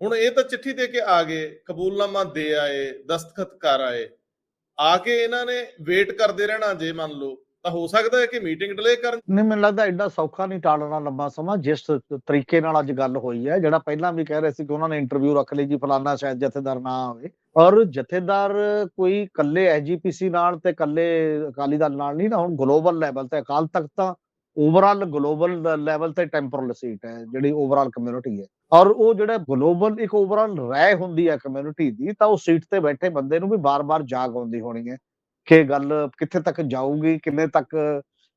ਹੁਣ ਇਹ ਤਾਂ ਚਿੱਠੀ ਦੇ ਕੇ ਆ ਗਏ, ਕਬੂਲਨਾਮਾ ਦੇ ਆਏ, ਦਸਤਖਤ ਕਰ ਆਏ। ਆ ਕੇ ਇਹਨਾਂ ਨੇ ਵੇਟ ਕਰਦੇ ਰਹਿਣਾ, ਜੇ ਮੰਨ ਲਓ, ਤਾਂ ਹੋ ਸਕਦਾ ਹੈ ਕਿ ਮੀਟਿੰਗ ਡਿਲੇ ਕਰਨ। ਨਹੀਂ, ਮੈਨੂੰ ਲੱਗਦਾ ਐਡਾ ਸੌਖਾ ਨਹੀਂ ਟਾਲਣਾ ਲੰਬਾ ਸਮਾਂ, ਜਿਸ ਤਰੀਕੇ ਨਾਲ ਅੱਜ ਗੱਲ ਹੋਈ ਹੈ, ਜਿਹੜਾ ਪਹਿਲਾਂ ਵੀ ਕਹਿ ਰਹੇ ਸੀ ਕਿ ਉਹਨਾਂ ਨੇ ਇੰਟਰਵਿਊ ਰੱਖ ਲਈ ਜੀ, ਫਲਾਨਾ ਸ਼ਾਇਦ ਜਥੇਦਾਰ ਨਾ ਆਵੇ। ਔਰ ਜਥੇਦਾਰ ਕੋਈ ਇਕੱਲੇ ਐਜੀਪੀਸੀ ਨਾਲ ਤੇ ਇਕੱਲੇ ਅਕਾਲੀ ਦਲ ਨਾਲ ਨਹੀਂ ਨਾ, ਹੁਣ ਗਲੋਬਲ ਲੈਵਲ ਤੇ ਅਕਾਲ ਤਖਤ ਤਾਂ ਓਵਰਆਲ ਗਲੋਬਲ ਲੈਵਲ ਤੇ ਟੈਂਪਰਲ ਸੀਟ ਹੈ, ਜਿਹੜੀ ਓਵਰਆਲ ਕਮਿਊਨਿਟੀ ਹੈ। ਔਰ ਉਹ ਜਿਹੜਾ ਗਲੋਬਲ ਇੱਕ ਓਵਰਆਲ ਰਾਏ ਹੁੰਦੀ ਹੈ ਕਮਿਊਨਿਟੀ ਦੀ, ਤਾਂ ਉਹ ਸੀਟ ਤੇ ਬੈਠੇ ਬੰਦੇ ਨੂੰ ਵੀ ਬਾਰ-ਬਾਰ ਜਾਗ ਆਉਂਦੀ ਹੋਣੀ ਹੈ ਕਿ ਗੱਲ ਕਿੱਥੇ ਤੱਕ ਜਾਊਗੀ, ਕਿੰਨੇ ਤੱਕ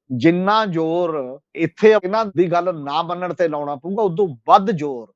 ਜਿੰਨਾ ਜ਼ੋਰ ਇੱਥੇ ਇਹਨਾਂ ਦੀ ਗੱਲ ਨਾ ਮੰਨਣ ਤੇ ਲਾਉਣਾ ਪਊਗਾ, ਉਦੋਂ ਵੱਧ ਜ਼ੋਰ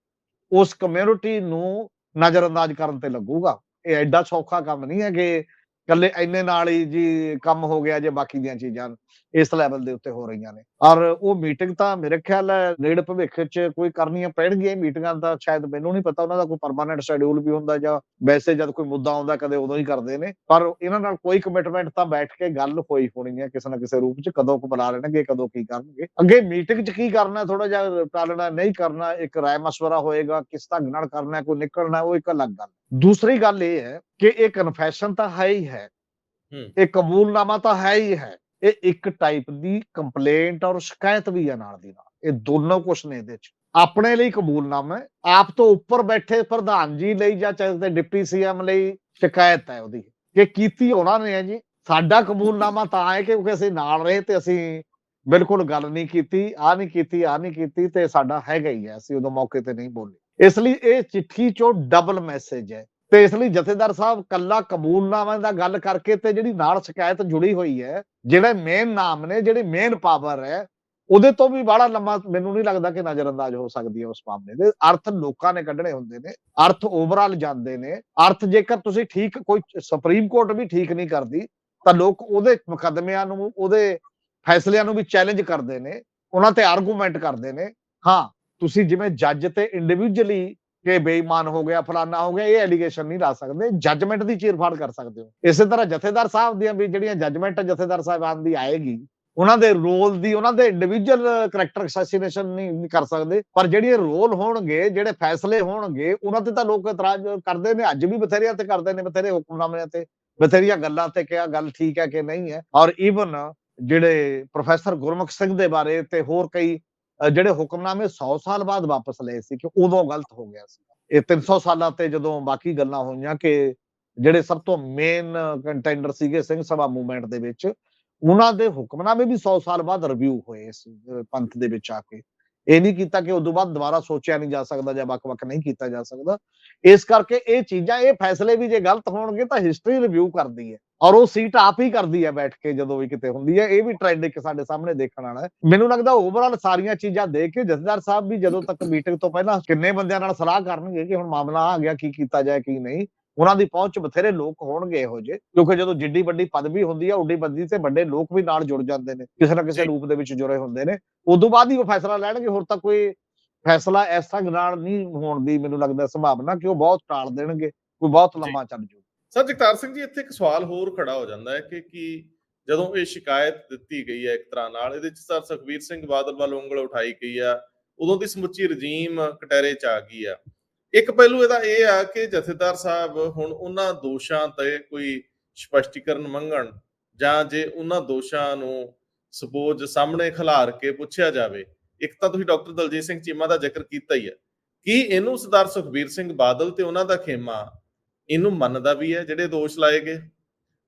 ਉਸ ਕਮਿਊਨਿਟੀ ਨੂੰ ਨਜ਼ਰਅੰਦਾਜ਼ ਕਰਨ ਤੇ ਲੱਗੂਗਾ। ਇਹ ਐਡਾ ਸੌਖਾ ਕੰਮ ਨਹੀਂ ਹੈ ਕਿ ਕੱਲੇ ਇੰਨੇ ਨਾਲ ਹੀ ਜੀ ਕੰਮ ਹੋ ਗਿਆ ਜੇ ਬਾਕੀ ਦੀਆਂ ਚੀਜ਼ਾਂ ਇਸ ਲੈਵਲ ਦੇ ਉੱਤੇ ਹੋ ਰਹੀਆਂ ਨੇ। ਔਰ ਉਹ ਮੀਟਿੰਗ ਤਾਂ ਮੇਰੇ ਖਿਆਲ ਹੈ ਨੇੜੇ ਭਵਿੱਖ 'ਚ ਕੋਈ ਕਰਨੀਆਂ ਪੈਣਗੀਆਂ ਮੀਟਿੰਗਾਂ ਦਾ ਸ਼ਾਇਦ ਮੈਨੂੰ ਨਹੀਂ ਪਤਾ ਉਹਨਾਂ ਦਾ ਕੋਈ ਪਰਮਾਨੈਂਟ ਸ਼ੈਡਿਊਲ ਵੀ ਹੁੰਦਾ ਜਾਂ ਵੈਸੇ ਜਦ ਕੋਈ ਮੁੱਦਾ ਆਉਂਦਾ ਕਦੇ ਉਦੋਂ ਹੀ ਕਰਦੇ ਨੇ। ਪਰ ਇਹਨਾਂ ਨਾਲ ਕੋਈ ਕਮਿਟਮੈਂਟ ਤਾਂ ਬੈਠ ਕੇ ਗੱਲ ਹੋਈ ਹੋਣੀ ਹੈ ਕਿਸੇ ਨਾ ਕਿਸੇ ਰੂਪ 'ਚ, ਕਦੋਂ ਕੁ ਬੁਲਾ ਲੈਣਗੇ, ਕਦੋਂ ਕੀ ਕਰਨਗੇ। ਅੱਗੇ ਮੀਟਿੰਗ 'ਚ ਕੀ ਕਰਨਾ ਥੋੜਾ ਜਿਹਾ ਟਾਲਣਾ ਨਹੀਂ ਕਰਨਾ, ਇੱਕ ਰਾਏ ਮਸ਼ਵਰਾ ਹੋਏਗਾ, ਕਿਸ ਢੰਗ ਨਾਲ ਕਰਨਾ, ਕੋਈ ਨਿਕਲਣਾ, ਉਹ ਇੱਕ ਅਲੱਗ ਗੱਲ ਦੂਸਰੀ ਗੱਲ ਇਹ ਹੈ ਕਿ ਇਹ ਕਨਫੈਸ਼ਨ ਤਾਂ ਹੈ ਹੀ ਹੈ। ਇਹ ਕਬੂਲਨਾਮਾ ਤਾਂ ਹੈ ਹੀ ਹੈ। ਇਹ ਇੱਕ ਟਾਈਪ ਦੀ ਕੰਪਲੇਂਟ ਔਰ ਸ਼ਿਕਾਇਤ ਵੀ ਹੈ ਨਾਲ ਦੀ ਨਾਲ। ਇਹ ਦੋਨੋਂ ਕੁਛ ਨੇ ਇਹਦੇ ਚ। ਆਪਣੇ ਲਈ ਕਬੂਲਨਾਮਾ ਹੈ। ਆਪ ਤੋਂ ਉੱਪਰ ਬੈਠੇ ਪ੍ਰਧਾਨ ਜੀ ਲਈ ਜਾਂ ਚਾਹੇ ਡਿਪਟੀ ਸੀਐਮ ਲਈ ਸ਼ਿਕਾਇਤ ਹੈ ਉਹਦੀ। ਕਿ ਕੀਤੀ ਉਹਨਾਂ ਨੇ ਹੈ ਜੀ। ਸਾਡਾ ਕਬੂਲਨਾਮਾ ਤਾਂ ਹੈ ਕਿ ਕਿਉਂਕਿ ਅਸੀਂ ਨਾਲ ਰਹੇ ਤੇ ਅਸੀਂ ਬਿਲਕੁਲ ਗੱਲ ਨਹੀਂ ਕੀਤੀ ਆ ਨਹੀਂ ਕੀਤੀ ਆ ਨਹੀਂ ਕੀਤੀ ਤੇ ਸਾਡਾ ਹੈਗਾ ਹੀ ਹੈ। ਅਸੀਂ ਉਦੋਂ ਮੌਕੇ ਤੇ ਨਹੀਂ ਬੋਲੇ। ਇਸ ਲਈ ਇਹ ਚਿੱਠੀ ਚੋਂ ਡਬਲ ਮੈਸੇਜ ਹੈ। ਤੇ ਇਸ ਲਈ ਜਥੇਦਾਰ ਸਾਹਿਬ ਕੱਲਾ ਕਬੂਲਨਾਮਾ ਦਾ ਗੱਲ ਕਰਕੇ ਤੇ ਜਿਹੜੀ ਨਾਲ ਸ਼ਿਕਾਇਤ ਜੁੜੀ ਹੋਈ ਹੈ, ਜਿਹੜੇ ਮੇਨ ਨਾਮ ਨੇ, ਜਿਹੜੀ ਮੇਨ ਪਾਵਰ ਹੈ, ਉਹਦੇ ਤੋਂ ਵੀ ਬੜਾ ਲੰਮਾ ਮੈਨੂੰ ਨਹੀਂ ਲੱਗਦਾ ਕਿ ਨਜ਼ਰਅੰਦਾਜ਼ ਹੋ ਸਕਦੀ ਹੈ ਉਸ ਮਾਮਲੇ ਦੇ। ਅਰਥ ਲੋਕਾਂ ਨੇ ਕੱਢਣੇ ਹੁੰਦੇ ਨੇ, ਅਰਥ ਓਵਰਆਲ ਜਾਂਦੇ ਨੇ। ਅਰਥ ਜੇਕਰ ਤੁਸੀਂ ਠੀਕ ਕੋਈ ਸੁਪਰੀਮ ਕੋਰਟ ਵੀ ਠੀਕ ਨਹੀਂ ਕਰਦੀ, ਤਾਂ ਲੋਕ ਉਹਦੇ ਮੁਕੱਦਮਿਆਂ ਨੂੰ, ਉਹਦੇ ਫੈਸਲਿਆਂ ਨੂੰ ਵੀ ਚੈਲੰਜ ਕਰਦੇ ਨੇ, ਉਹਨਾਂ ਤੇ ਆਰਗੂਮੈਂਟ ਕਰਦੇ ਨੇ। ਹਾਂ ਤੁਸੀਂ ਜਿਵੇਂ ਜੱਜ ਤੇ ਇੰਡੀਵਿਜੂਅਲੀ ਕਿ ਬੇਈਮਾਨ ਹੋ ਗਿਆ, ਫਲਾਨਾ ਹੋ ਗਿਆ, ਇਹ ਐਲੀਗੇਸ਼ਨ ਨਹੀਂ ਲਾ ਸਕਦੇ। ਜੱਜਮੈਂਟ ਦੀ ਚੀਰਫਾੜ ਕਰ ਸਕਦੇ ਹੋ। ਇਸੇ ਤਰ੍ਹਾਂ ਜਥੇਦਾਰ ਸਾਹਿਬ ਦੀਆਂ ਵੀ ਜਿਹੜੀਆਂ ਜੱਜਮੈਂਟ ਜਥੇਦਾਰ ਸਾਹਿਬਾਨ ਦੀ ਆਏਗੀ, ਉਹਨਾਂ ਦੇ ਰੋਲ ਦੀ, ਉਹਨਾਂ ਦੇ ਇੰਡੀਵਿਜੂਅਲ ਕੈਰੈਕਟਰ ਅਸੈਸੀਨੇਸ਼ਨ ਨਹੀਂ ਕਰ ਸਕਦੇ। ਪਰ ਜਿਹੜੇ ਰੋਲ ਹੋਣਗੇ, ਜਿਹੜੇ ਫੈਸਲੇ ਹੋਣਗੇ, ਉਹਨਾਂ ਤੇ ਤਾਂ ਲੋਕ ਇਤਰਾਜ਼ ਕਰਦੇ ਨੇ। ਅੱਜ ਵੀ ਬਥੇਰਿਆਂ ਤੇ ਕਰਦੇ ਨੇ, ਬਥੇਰੇ ਹੁਕਮਨਾਮਿਆਂ ਤੇ, ਬਥੇਰੀਆਂ ਗੱਲਾਂ ਤੇ ਕਿਹਾ ਗੱਲ ਠੀਕ ਹੈ ਕਿ ਨਹੀਂ ਹੈ। ਔਰ ਈਵਨ ਜਿਹੜੇ ਪ੍ਰੋਫੈਸਰ ਗੁਰਮੁਖ ਸਿੰਘ ਦੇ ਬਾਰੇ ਤੇ ਹੋਰ ਕਈ ਜਿਹੜੇ ਹੁਕਮਨਾਮੇ 100 ਸਾਲ ਬਾਅਦ ਵਾਪਸ ਲਏ ਸੀ ਕਿ ਉਦੋਂ ਗਲਤ ਹੋ ਗਿਆ ਸੀ। ਇਹ 300 ਸਾਲਾਂ ਤੇ ਜਦੋਂ ਬਾਕੀ ਗੱਲਾਂ ਹੋਈਆਂ ਕਿ ਜਿਹੜੇ ਸਭ ਤੋਂ ਮੇਨ ਕੰਟੈਂਡਰ ਸੀਗੇ ਸਿੰਘ ਸਭਾ ਮੂਵਮੈਂਟ ਦੇ ਵਿੱਚ, ਉਹਨਾਂ ਦੇ ਹੁਕਮਨਾਮੇ ਵੀ 100 ਸਾਲ ਬਾਅਦ ਰਿਵਿਊ ਹੋਏ ਇਸ ਪੰਥ ਦੇ ਵਿੱਚ ਆ ਕੇ। ਇਹ ਨਹੀਂ ਕੀਤਾ ਕਿ ਉਦੋਂ ਬਾਅਦ ਦੁਬਾਰਾ ਸੋਚਿਆ ਨਹੀਂ ਜਾ ਸਕਦਾ ਜਾਂ ਵੱਖ-ਵੱਖ ਨਹੀਂ ਕੀਤਾ ਜਾ ਸਕਦਾ। ਇਸ ਕਰਕੇ ਇਹ ਚੀਜ਼ਾਂ, ਇਹ ਫੈਸਲੇ ਵੀ ਜੇ ਗਲਤ ਹੋਣਗੇ ਤਾਂ ਹਿਸਟਰੀ ਰਿਵਿਊ ਕਰਦੀ ਹੈ। ਔਰ ਉਹ ਸੀਟ ਆਪ ਹੀ ਕਰਦੀ ਹੈ ਬੈਠ ਕੇ ਜਦੋਂ ਵੀ ਕਿਤੇ ਹੁੰਦੀ ਹੈ ਇਹ ਵੀ ਟ੍ਰੈਂਡ ਇੱਕ ਸਾਡੇ ਸਾਹਮਣੇ ਦੇਖਣ ਵਾਲਾ ਹੈ। ਮੈਨੂੰ ਲੱਗਦਾ ਓਵਰਆਲ ਸਾਰੀਆਂ ਚੀਜ਼ਾਂ ਦੇਖ ਕੇ ਜਥੇਦਾਰ ਸਾਹਿਬ ਵੀ ਜਦੋਂ ਤੱਕ ਮੀਟਿੰਗ ਤੋਂ ਪਹਿਲਾਂ ਕਿੰਨੇ ਬੰਦਿਆਂ ਨਾਲ ਸਲਾਹ ਕਰਨਗੇ ਕਿ ਹੁਣ ਮਾਮਲਾ ਆ ਗਿਆ ਕੀ ਕੀਤਾ ਜਾਏ ਕੀ ਨਹੀਂ ਉਹਨਾਂ ਦੀ ਪਹੁੰਚ ਬਥੇਰੇ ਲੋਕ ਹੋਣਗੇ ਇਹੋ ਜਿਹੇ ਕਿਉਂਕਿ ਜਦੋਂ ਜਿੱਡੀ ਵੱਡੀ ਪਦਵੀ ਹੁੰਦੀ ਹੈ ਉੱਡੀ ਵੱਡੀ ਤੇ ਵੱਡੇ ਲੋਕ ਵੀ ਨਾਲ ਜੁੜ ਜਾਂਦੇ ਨੇ ਕਿਸੇ ਨਾ ਕਿਸੇ ਜੀ। ਰੂਪ ਦੇ ਵਿੱਚ ਜੁੜੇ ਹੁੰਦੇ ਨੇ। ਉਦੋਂ ਬਾਅਦ ਹੀ ਉਹ ਫੈਸਲਾ ਲੈਣਗੇ ਹੋਰ ਤਾਂ ਕੋਈ ਫੈਸਲਾ ਇਸ ਢੰਗ ਨਾਲ ਨਹੀਂ ਹੋਣ ਦੀ ਮੈਨੂੰ ਲੱਗਦਾ ਸੰਭਾਵਨਾ ਕਿ ਉਹ ਬਹੁਤ ਟਾਲ ਦੇਣਗੇ ਕੋਈ ਬਹੁਤ ਲੰਮਾ ਚੱਲ ਜੂ। ਸਰ ਜਗਤਾਰ ਸਿੰਘ ਜੀ, ਇੱਥੇ ਇੱਕ ਸਵਾਲ ਹੋਰ ਖੜਾ ਹੋ ਜਾਂਦਾ ਹੈ ਕਿ ਕੀ ਜਦੋਂ ਇਹ ਸ਼ਿਕਾਇਤ ਦਿੱਤੀ ਗਈ ਹੈ ਇੱਕ ਤਰ੍ਹਾਂ ਨਾਲ, ਇਹਦੇ ਚ ਸਰ ਸੁਖਬੀਰ ਸਿੰਘ ਬਾਦਲ ਵੱਲ ਉਂਗਲ ਉਠਾਈ ਗਈ ਆ, ਉਦੋਂ ਦੀ ਸਮੁੱਚੀ ਰਜੀਮ ਕਟਹਿਰੇ ਚ ਆ ਗਈ ਆ। ਇੱਕ ਪਹਿਲੂ ਇਹਦਾ ਇਹ ਆ ਕਿ ਜਥੇਦਾਰ ਸਾਹਿਬ ਹੁਣ ਉਹਨਾਂ ਦੋਸ਼ਾਂ ਤੇ ਕੋਈ ਸਪਸ਼ਟੀਕਰਨ ਮੰਗਣ ਜਾਂ ਜੇ ਉਹਨਾਂ ਦੋਸ਼ਾਂ ਨੂੰ ਸਪੋਜ਼ ਸਾਹਮਣੇ ਖਿਲਾਰ ਕੇ ਪੁੱਛਿਆ ਜਾਵੇ, ਇੱਕ ਤਾਂ ਤੁਸੀਂ ਡਾਕਟਰ ਦਲਜੀਤ ਸਿੰਘ ਚੀਮਾ ਦਾ ਜ਼ਿਕਰ ਕੀਤਾ ਹੀ ਹੈ ਕੀ ਇਹਨੂੰ ਸਰਦਾਰ ਸੁਖਬੀਰ ਸਿੰਘ ਬਾਦਲ ਤੇ ਉਹਨਾਂ ਦਾ ਖੇਮਾ ਇਹਨੂੰ ਮੰਨਦਾ ਵੀ ਹੈ ਜਿਹੜੇ ਦੋਸ਼ ਲਾਏ ਗਏ।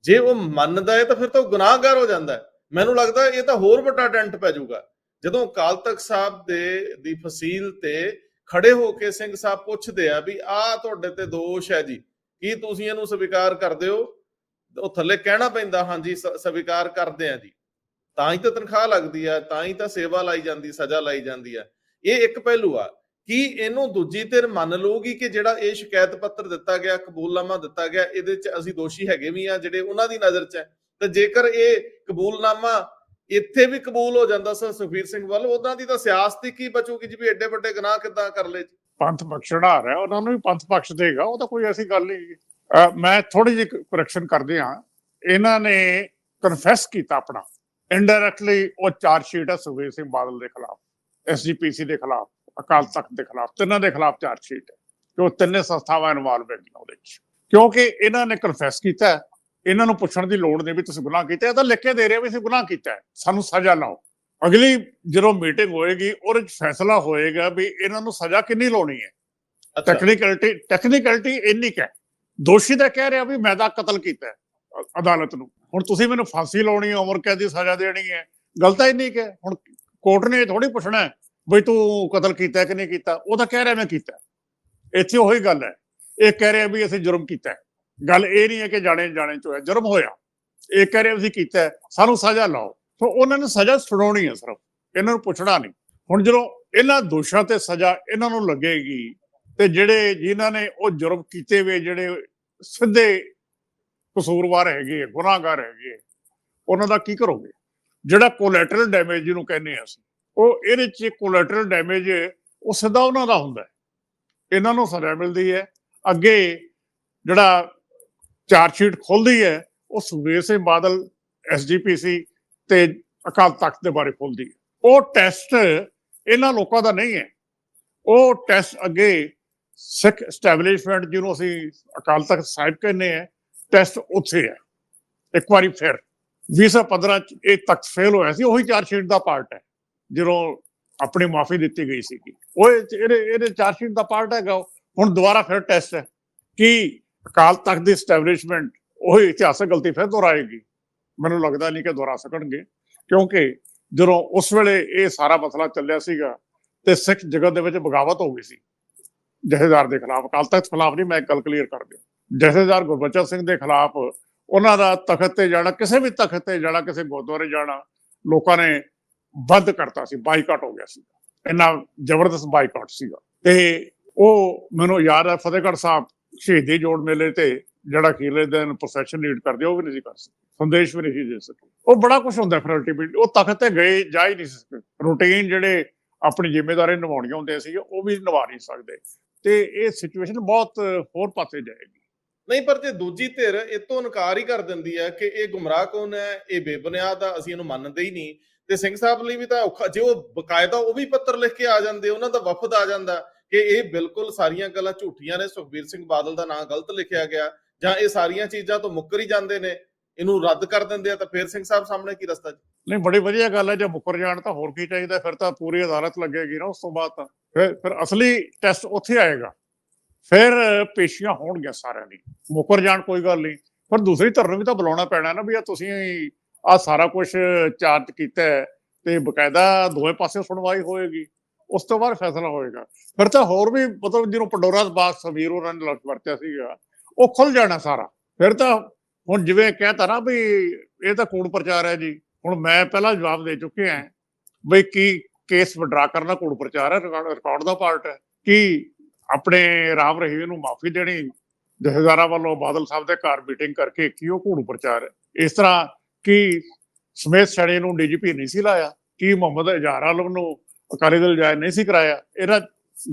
ਜੇ ਉਹ ਮੰਨਦਾ ਹੈ ਤਾਂ ਫਿਰ ਤਾਂ ਉਹ ਗੁਨਾਹਗਾਰ ਹੋ ਜਾਂਦਾ ਹੈ। ਮੈਨੂੰ ਲੱਗਦਾ ਇਹ ਤਾਂ ਹੋਰ ਵੱਡਾ ਟੈਂਟ ਪੈ ਜਾਊਗਾ। ਜਦੋਂ ਅਕਾਲ ਤਖਤ ਸਾਹਿਬ ਦੇ, ਦੀ ਫਸੀਲ ਤੇ ਖੜੇ ਹੋ ਕੇ ਸਿੰਘ ਸਾਹਿਬ ਪੁੱਛਦੇ ਆ ਵੀ ਆਹ ਤੁਹਾਡੇ ਤੇ ਦੋਸ਼ ਹੈ ਜੀ, ਕੀ ਤੁਸੀਂ ਇਹਨੂੰ ਸਵੀਕਾਰ ਕਰਦੇ ਹੋ? ਉਹ ਥੱਲੇ ਕਹਿਣਾ ਪੈਂਦਾ, ਹਾਂਜੀ, ਸ- ਸਵੀਕਾਰ ਕਰਦੇ ਆ ਜੀ। ਤਾਂ ਹੀ ਤਾਂ ਤਨਖਾਹ ਲੱਗਦੀ ਆ, ਤਾਂ ਹੀ ਤਾਂ ਸੇਵਾ ਲਾਈ ਜਾਂਦੀ, ਸਜ਼ਾ ਲਾਈ ਜਾਂਦੀ ਆ। ਇਹ ਇੱਕ ਪਹਿਲੂ ਆ। ਕੀ ਇਹਨੂੰ ਦੂਜੀ ਧਿਰ ਮੰਨ ਲਊਗੀ ਕਿ ਜਿਹੜਾ ਇਹ ਸ਼ਿਕਾਇਤ ਪੱਤਰ ਦਿੱਤਾ ਗਿਆ, ਕਬੂਲਨਾਮਾ ਦਿੱਤਾ ਗਿਆ, ਇਹਦੇ ਚ ਅਸੀਂ ਦੋਸ਼ੀ ਹੈਗੇ ਵੀ ਆ ਜਿਹੜੇ ਉਹਨਾਂ ਦੀ ਨਜ਼ਰ ਚ ਹੈ। ਤੇ ਜੇਕਰ ਇਹ ਕਬੂਲਨਾਮਾ ਇੱਥੇ ਵੀ ਕਬੂਲ ਹੋ ਜਾਂਦਾ ਸਰ ਸੁਖਬੀਰ ਸਿੰਘ ਵੱਲ ਉਹਨਾਂ ਦੀ ਤਾਂ ਸਿਆਸਤ ਹੀ ਕੀ ਬਚੂਗੀ ਜੀ ਵੀ ਐਡੇ ਵੱਡੇ ਗੁਨਾਹ ਕਿੱਦਾਂ ਕਰ ਲਏ ਜੀ? ਪੰਥ ਬਖਸ਼ਣਹਾਰ ਹੈ ਉਹਨਾਂ ਨੂੰ ਵੀ ਪੰਥ ਬਖਸ਼ ਦੇਗਾ, ਉਹ ਤਾਂ ਕੋਈ ਐਸੀ ਗੱਲ ਨਹੀਂ ਮੈਂ ਥੋੜੀ ਜਿਹੀ ਕਰੈਕਸ਼ਨ ਕਰਦੇ ਹਾਂ। ਇਹਨਾਂ ਨੇ ਕਨਫੈਸ ਕੀਤਾ ਆਪਣਾ। ਇਨਡਾਇਰੈਕਟਲੀ ਉਹ ਚਾਰਜ ਸ਼ੀਟ ਹੈ ਸੁਖਬੀਰ ਸਿੰਘ ਬਾਦਲ ਦੇ ਖਿਲਾਫ ਐਸਜੀਪੀਸੀ ਦੇ ਖਿਲਾਫ। ਅਕਾਲ ਤਖਤ ਦੇ ਖਿਲਾਫ ਤਿੰਨਾਂ ਦੇ ਖਿਲਾਫ ਚਾਰਜ ਸ਼ੀਟ ਹੈ ਕਿ ਉਹ ਤਿੰਨੇ ਸੰਸਥਾਵਾਂ ਇਨਵੋਲਵ ਹੈਗੀਆਂ ਉਹਦੇ ਵਿੱਚ। ਕਿਉਂਕਿ ਇਹਨਾਂ ਨੇ ਕਨਫੈਸ ਕੀਤਾ ਹੈ, ਇਹਨਾਂ ਨੂੰ ਪੁੱਛਣ ਦੀ ਲੋੜ ਨਹੀਂ ਵੀ ਤੁਸੀਂ ਗੁਨਾਹ ਕੀਤਾ ਹੈ, ਇਹ ਤਾਂ ਲਿਖ ਕੇ ਦੇ ਰਹੇ ਵੀ ਅਸੀਂ ਗੁਨਾਹ ਕੀਤਾ ਹੈ, ਸਾਨੂੰ ਸਜ਼ਾ ਲਾਓ। ਅਗਲੀ ਜਦੋਂ ਮੀਟਿੰਗ ਹੋਏਗੀ ਉਹਦੇ ਵਿੱਚ ਫੈਸਲਾ ਹੋਏਗਾ ਵੀ ਇਹਨਾਂ ਨੂੰ ਸਜ਼ਾ ਕਿੰਨੀ ਲਾਉਣੀ ਹੈ। ਟੈਕਨੀਕਲਿਟੀ ਟੈਕਨੀਕਲਿਟੀ ਇੰਨੀ ਕੁ ਹੈ। ਦੋਸ਼ੀ ਤਾਂ ਕਹਿ ਰਿਹਾ ਵੀ ਮੈਂ ਤਾਂ ਕਤਲ ਕੀਤਾ ਹੈ ਅਦਾਲਤ ਨੂੰ। ਹੁਣ ਤੁਸੀਂ ਮੈਨੂੰ ਫਾਂਸੀ ਲਾਉਣੀ ਹੈ ਉਮਰ ਕੈਦ ਦੀ ਸਜ਼ਾ ਦੇਣੀ ਹੈ ਗਲਤ ਹੈ ਇੰਨੀ ਕੁ ਹੈ। ਹੁਣ ਕੋਰਟ ਨੇ ਥੋੜੀ ਪੁੱਛਣਾ ਹੈ ਬਈ ਤੂੰ ਕਤਲ ਕੀਤਾ ਕਿ ਨਹੀਂ ਕੀਤਾ? ਉਹ ਤਾਂ ਕਹਿ ਰਿਹਾ ਮੈਂ ਕੀਤਾ ਇੱਥੇ ਉਹੀ ਗੱਲ ਹੈ। ਇਹ ਕਹਿ ਰਿਹਾ ਵੀ ਅਸੀਂ ਜੁਰਮ ਕੀਤਾ ਗੱਲ ਇਹ ਨਹੀਂ ਹੈ ਕਿ ਜਾਣੇ ਜਾਣੇ ਚ ਹੋਇਆ ਜੁਰਮ ਹੋਇਆ। ਇਹ ਕਹਿ ਰਿਹਾ ਅਸੀਂ ਕੀਤਾ ਸਾਨੂੰ ਸਜ਼ਾ ਲਾਓ। ਸੋ ਉਹਨਾਂ ਨੇ ਸਜ਼ਾ ਸੁਣਾਉਣੀ ਹੈ ਸਿਰਫ। ਇਹਨਾਂ ਨੂੰ ਪੁੱਛਣਾ ਨਹੀਂ। ਹੁਣ ਜਦੋਂ ਇਹਨਾਂ ਦੋਸ਼ਾਂ ਤੇ ਸਜ਼ਾ ਇਹਨਾਂ ਨੂੰ ਲੱਗੇਗੀ ਤੇ ਜਿਹੜੇ ਜਿਨ੍ਹਾਂ ਨੇ ਉਹ ਜੁਰਮ ਕੀਤੇ ਵੇ ਜਿਹੜੇ ਸਿੱਧੇ ਕਸੂਰਵਾਰ ਹੈਗੇ ਆ, ਗੁਨਾਹਗਾਰ ਹੈਗੇ ਆ, ਉਹਨਾਂ ਦਾ ਕੀ ਕਰੋਗੇ? ਜਿਹੜਾ ਕੋਲੈਟਰਲ ਡੈਮੇਜ ਜਿਹਨੂੰ ਕਹਿੰਦੇ ਆ ਅਸੀਂ ਉਹ ਇਹਦੇ ਚ ਕੋਲੈਟਰਲ ਡੈਮੇਜ ਉਹ ਸਿੱਧਾ ਉਹਨਾਂ ਦਾ ਹੁੰਦਾ ਹੈ। ਇਹਨਾਂ ਨੂੰ ਸਜ਼ਾ ਮਿਲਦੀ ਹੈ। ਅੱਗੇ ਜਿਹੜਾ ਚਾਰਜ ਸ਼ੀਟ ਖੁੱਲਦੀ ਹੈ, ਉਹ ਸੁਖਬੀਰ ਸਿੰਘ ਬਾਦਲ ਐਸਜੀਪੀਸੀ ਤੇ ਅਕਾਲ ਤਖਤ ਦੇ ਬਾਰੇ ਖੁੱਲਦੀ ਹੈ। ਉਹ ਟੈਸਟ ਇਹਨਾਂ ਲੋਕਾਂ ਦਾ ਨਹੀਂ ਹੈ। ਉਹ ਟੈਸਟ ਅੱਗੇ ਸਿੱਖ ਸਟੈਬਲਿਸ਼ਮੈਂਟ ਜਿਹਨੂੰ ਅਸੀਂ ਅਕਾਲ ਤਖਤ ਸਾਹਿਬ ਕਹਿੰਦੇ ਆ ਟੈਸਟ ਉੱਥੇ ਹੈ। ਇੱਕ ਵਾਰੀ ਫਿਰ 2015 ਚ ਇਹ ਤਖਤ ਫੇਲ ਹੋਇਆ ਸੀ, ਉਹੀ ਚਾਰਜ ਸ਼ੀਟ ਦਾ ਪਾਰਟ ਹੈ। ਜਦੋਂ ਆਪਣੀ ਮਾਫੀ ਦਿੱਤੀ ਗਈ ਸੀ ਉਹ ਇਹਦੇ ਇਹਦੇ ਚਾਰਜ ਸ਼ੀਟ ਦਾ ਪਾਰਟ ਹੈਗਾ। ਹੁਣ ਦੁਬਾਰਾ ਫਿਰ ਟੈਸਟ ਹੈ ਕਿ ਅਕਾਲ ਤਖਤ ਦੀ ਸਟੈਬਲਿਸ਼ਮੈਂਟ ਉਹ ਇਤਿਹਾਸਕ ਗਲਤੀ ਫਿਰ ਦੁਹਰਾਏਗੀ। ਮੈਨੂੰ ਲੱਗਦਾ ਨਹੀਂ ਕਿ ਦੁਹਰਾ ਸਕਣਗੇ। ਕਿਉਂਕਿ ਜਦੋਂ ਉਸ ਵੇਲੇ ਇਹ ਸਾਰਾ ਮਸਲਾ ਚੱਲਿਆ ਸੀਗਾ ਤੇ ਸਿੱਖ ਜਗਤ ਦੇ ਵਿੱਚ ਬਗਾਵਤ ਹੋ ਗਈ ਸੀ। ਜਥੇਦਾਰ ਦੇ ਖਿਲਾਫ, ਅਕਾਲ ਤਖਤ ਖਿਲਾਫ ਨਹੀਂ, ਮੈਂ ਇੱਕ ਗੱਲ ਕਲੀਅਰ ਕਰ ਦਿਓ ਜਥੇਦਾਰ ਗੁਰਬਚਨ ਸਿੰਘ ਦੇ ਖਿਲਾਫ ਉਹਨਾਂ ਦਾ ਤਖਤ ਤੇ ਜਾਣਾ, ਕਿਸੇ ਵੀ ਤਖਤ ਤੇ ਜਾਣਾ, ਕਿਸੇ ਗੁਰਦੁਆਰੇ ਜਾਣਾ, ਲੋਕਾਂ ਨੇ ਬੰਦ ਕਰਤਾ ਸੀ, ਬਾਈਕਾਟ ਹੋ ਗਿਆ ਸੀ ਇੰਨਾ ਜ਼ਬਰਦਸਤ ਬਾਈਕਾਟ ਸੀਗਾ। ਤੇ ਉਹ ਮੈਨੂੰ ਯਾਦ ਹੈ, ਫਤਿਹਗੜ੍ਹ ਸਾਹਿਬ ਸ਼ਹੀਦੀ ਜੋੜ ਮੇਲੇ ਤੇ ਜਿਹੜਾ ਅਖੀਰਲੇ ਦਿਨ ਪ੍ਰੋਸੈਸ਼ਨ ਲੀਡ ਕਰਦੇ, ਉਹ ਵੀ ਨਹੀਂ ਸੀ ਕਰ ਸਕੇ, ਸੰਦੇਸ਼ ਵੀ ਨਹੀਂ ਦੇ ਸਕੇ। ਉਹ ਬੜਾ ਕੁਝ ਹੁੰਦਾ ਫਿਰ ਅਲਟੀਮੇਟਲੀ ਉਹ ਤਖਤ ਤੇ ਗਏ, ਜਾ ਹੀ ਨਹੀਂ ਸੀ ਰੂਟੀਨ ਜਿਹੜੇ ਆਪਣੀ ਜ਼ਿੰਮੇਵਾਰੀ ਨਿਭਾਉਣੀਆਂ ਹੁੰਦੀਆਂ ਸੀ, ਉਹ ਵੀ ਨਿਭਾ ਨਹੀਂ ਸਕਦੇ। ਤੇ ਇਹ ਸਿਚੁਏਸ਼ਨ ਬਹੁਤ ਹੋਰ ਪਾਸੇ ਜਾਏਗੀ। ਨਹੀਂ, ਪਰ ਜੇ ਦੂਜੀ ਧਿਰ ਇਹ ਤੋਂ ਇਨਕਾਰ ਹੀ ਕਰ ਦਿੰਦੀ ਹੈ ਕਿ ਇਹ ਗੁੰਮਰਾਹ ਕੌਣ ਹੈ, ਇਹ ਬੇਬੁਨਿਆਦ ਆ, ਅਸੀਂ ਇਹਨੂੰ ਮੰਨਦੇ ਹੀ ਨਹੀਂ। ਤੇ ਸਿੰਘ ਸਾਹਿਬ ਲਈ ਵੀ ਤਾਂ ਔਖਾ, ਜੇ ਉਹ ਬਕਾਇਦਾ ਉਹ ਵੀ ਪੱਤਰ ਲਿਖ ਕੇ ਆ ਜਾਂਦੇ, ਉਹਨਾਂ ਦਾ ਵਫਦ ਆ ਜਾਂਦਾ ਕਿ ਇਹ ਬਿਲਕੁਲ ਸਾਰੀਆਂ ਗੱਲਾਂ ਝੂਠੀਆਂ ਨੇ, ਸੁਖਬੀਰ ਸਿੰਘ ਬਾਦਲ ਦਾ ਨਾਂ ਗਲਤ ਲਿਖਿਆ ਗਿਆ ਜਾਂ ਇਹ ਸਾਰੀਆਂ ਚੀਜ਼ਾਂ ਤੋਂ ਮੁੱਕਰ ਹੀ ਜਾਂਦੇ ਨੇ, ਇਹਨੂੰ ਰੱਦ ਕਰ ਦਿੰਦੇ ਆ ਤਾਂ ਫਿਰ ਸਿੰਘ ਸਾਹਿਬ ਸਾਹਮਣੇ ਕੀ ਰਸਤਾ ਨਹੀਂ, ਬੜੀ ਵਧੀਆ ਗੱਲ ਹੈ, ਜੇ ਮੁੱਕਰ ਜਾਣ ਤਾਂ ਹੋਰ ਕੀ ਚਾਹੀਦਾ, ਫਿਰ ਤਾਂ ਪੂਰੀ ਅਦਾਲਤ ਲੱਗੇਗੀ ਨਾ ਉਸ ਤੋਂ ਬਾਅਦ ਤਾਂ। ਫਿਰ ਫਿਰ ਅਸਲੀ ਟੈਸਟ ਉੱਥੇ ਆਏਗਾ। ਫਿਰ ਪੇਸ਼ੀਆਂ ਹੋਣਗੀਆਂ ਸਾਰਿਆਂ ਦੀ ਮੁੱਕਰ ਜਾਣ ਕੋਈ ਗੱਲ ਨਹੀਂ। ਪਰ ਦੂਸਰੀ ਧਿਰ ਨੂੰ ਵੀ ਤਾਂ ਬੁਲਾਉਣਾ ਪੈਣਾ ਨਾ ਵੀ ਆ ਤੁਸੀਂ ਆ ਸਾਰਾ ਕੁਝ ਚਾਰਜ ਕੀਤਾ ਹੈ ਤੇ ਬਕਾਇਦਾ ਦੋਵੇਂ ਪਾਸੇ ਸੁਣਵਾਈ ਹੋਏਗੀ, ਉਸ ਤੋਂ ਬਾਅਦ ਫੈਸਲਾ ਹੋਏਗਾ। ਫਿਰ ਤਾਂ ਹੋਰ ਵੀ ਮਤਲਬ ਜਿਹਨੂੰ ਪੰਡੋਰਾ ਬਾਗ ਸਮੀਰ ਹੋਰਾਂ ਨੇ ਵਰਤਿਆ ਸੀਗਾ, ਉਹ ਖੁੱਲ ਜਾਣਾ ਸਾਰਾ। ਫਿਰ ਤਾਂ ਹੁਣ ਜਿਵੇਂ ਕਹਿਤਾ ਨਾ ਵੀ ਇਹ ਤਾਂ ਕੂੜ ਪ੍ਰਚਾਰ ਹੈ ਜੀ, ਹੁਣ ਮੈਂ ਪਹਿਲਾਂ ਜਵਾਬ ਦੇ ਚੁੱਕਿਆ ਹਾਂ ਬਈ ਕੀ ਕੇਸ ਵਿਡਰਾ ਕਰਨਾ ਕੂੜ ਪ੍ਰਚਾਰ ਹੈ ਰਿਕਾਰਡ ਦਾ ਪਾਰਟ ਹੈ, ਕਿ ਆਪਣੇ ਰਾਮ ਰਹੀਮ ਨੂੰ ਮਾਫੀ ਦੇਣੀ, ਜਥੇਦਾਰਾਂ ਵੱਲੋਂ ਬਾਦਲ ਸਾਹਿਬ ਦੇ ਘਰ ਮੀਟਿੰਗ ਕਰਕੇ ਕੀ ਉਹ ਕੂੜ ਪ੍ਰਚਾਰ ਹੈ। ਇਸ ਤਰ੍ਹਾਂ ਕਿ ਸਮੇਤ ਛੜੇ ਨੂੰ ਡੀਜੀਪੀ ਨਹੀਂ ਸੀ ਲਾਇਆ, ਕਿ ਮੁਹੰਮਦ ਇਜਹਾਰ ਆਲਮ ਨੂੰ ਅਕਾਲੀ ਦਲ ਜਾਇ ਨਹੀਂ ਸੀ ਕਰਾਇਆ। ਇਹਦਾ